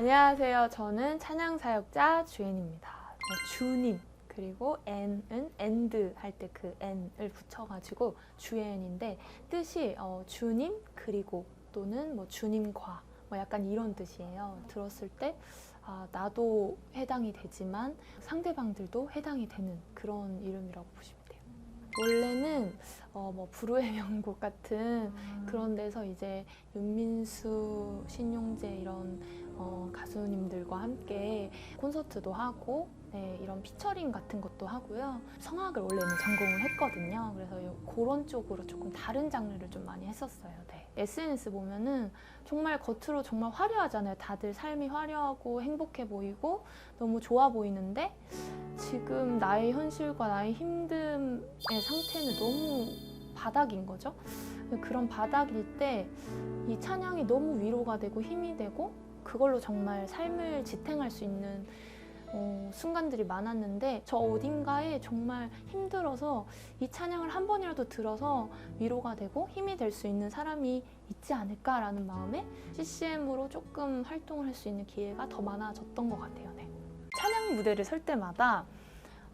안녕하세요. 저는 찬양 사역자 주엔입니다. 뭐 주님 그리고 N은 and 할 때 그 N을 붙여가지고 주엔인데 뜻이 어, 주님 그리고 또는 뭐 주님과 뭐 약간 이런 뜻이에요. 들었을 때 아, 나도 해당이 되지만 상대방들도 해당이 되는 그런 이름이라고 보시면 돼요. 원래는 어, 뭐 불후의 명곡 같은 그런 데서 이제 윤민수, 신용재 이런 어, 가수님들과 함께 콘서트도 하고 네, 이런 피처링 같은 것도 하고요. 성악을 원래는 전공을 했거든요. 그래서 요- 그런 쪽으로 조금 다른 장르를 좀 많이 했었어요. 네. SNS 보면은 정말 겉으로 정말 화려하잖아요. 다들 삶이 화려하고 행복해 보이고 너무 좋아 보이는데 지금 나의 현실과 나의 힘듦의 상태는 너무 바닥인 거죠. 그런 바닥일 때 이 찬양이 너무 위로가 되고 힘이 되고 그걸로 정말 삶을 지탱할 수 있는 어, 순간들이 많았는데 저 어딘가에 정말 힘들어서 이 찬양을 한 번이라도 들어서 위로가 되고 힘이 될 수 있는 사람이 있지 않을까라는 마음에 CCM으로 조금 활동을 할 수 있는 기회가 더 많아졌던 것 같아요. 네. 찬양 무대를 설 때마다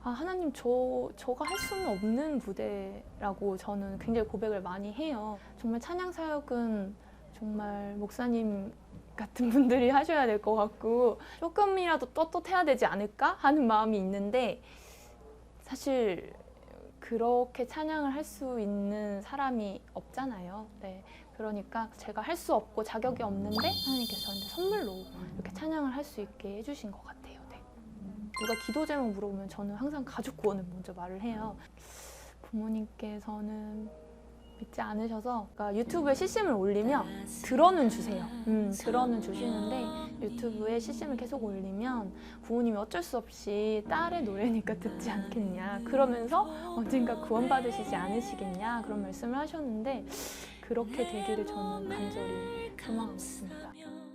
아, 하나님 저 저가 할 수는 없는 무대라고 저는 굉장히 고백을 많이 해요. 정말 찬양 사역은 정말 목사님 같은 분들이 하셔야 될 것 같고 조금이라도 떳떳해야 되지 않을까 하는 마음이 있는데 사실 그렇게 찬양을 할 수 있는 사람이 없잖아요. 네. 그러니까 제가 할 수 없고 자격이 없는데 하나님께서 선물로 이렇게 찬양을 할 수 있게 해주신 것 같아요. 네. 누가 기도 제목 물어보면 저는 항상 가족 구원을 먼저 말을 해요. 부모님께서는 믿지 않으셔서 그러니까 유튜브에 CCM을 올리면 들어는 주세요. 음, 들어는 주시는데 유튜브에 CCM을 계속 올리면 부모님이 어쩔 수 없이 딸의 노래니까 듣지 않겠냐. 그러면서 언젠가 구원받으시지 않으시겠냐. 그런 말씀을 하셨는데 그렇게 되기를 저는 간절히 소망하고 있습니다.